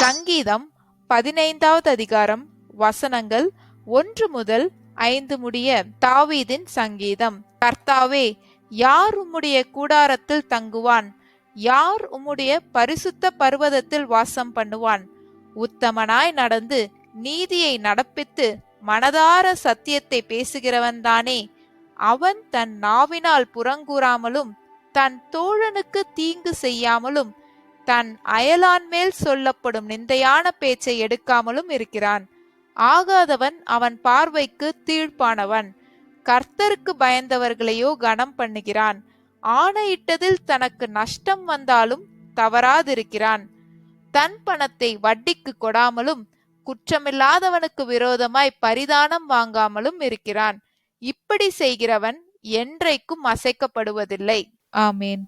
சங்கீதம் பதினைந்தாவது அதிகாரம் வசனங்கள் ஒன்று முதல் ஐந்து முடிய தாவீதின் சங்கீதம். கர்த்தாவே யார் உம்முடைய கூடாரத்தில் தங்குவான்? யார் உம்முடைய பரிசுத்த பர்வதத்தில் வாசம் பண்ணுவான்? உத்தமனாய் நடந்து நீதியை நடப்பித்து மனதார சத்தியத்தை பேசுகிறவன்தானே அவன் தன் நாவினால் புறங்கூறாமலும் தன் தோழனுக்கு தீங்கு செய்யாமலும் தன் அயலான் மேல் சொல்லப்படும் நிந்தையான பேச்சை எடுக்காமலும் இருக்கிறான். ஆகாதவன் அவன் பார்வைக்கு தீழ்ப்பானவன். கர்த்தருக்கு பயந்தவர்களையோ கனம் பண்ணுகிறான். ஆணையிட்டதில் தனக்கு நஷ்டம் வந்தாலும் தவறாதிருக்கிறான். தன் பணத்தை வட்டிக்கு கொடாமலும் குற்றமில்லாதவனுக்கு விரோதமாய் பரிதானம் வாங்காமலும் இருக்கிறான். இப்படி செய்கிறவன் என்றைக்கும் அசைக்கப்படுவதில்லை. ஆமேன்.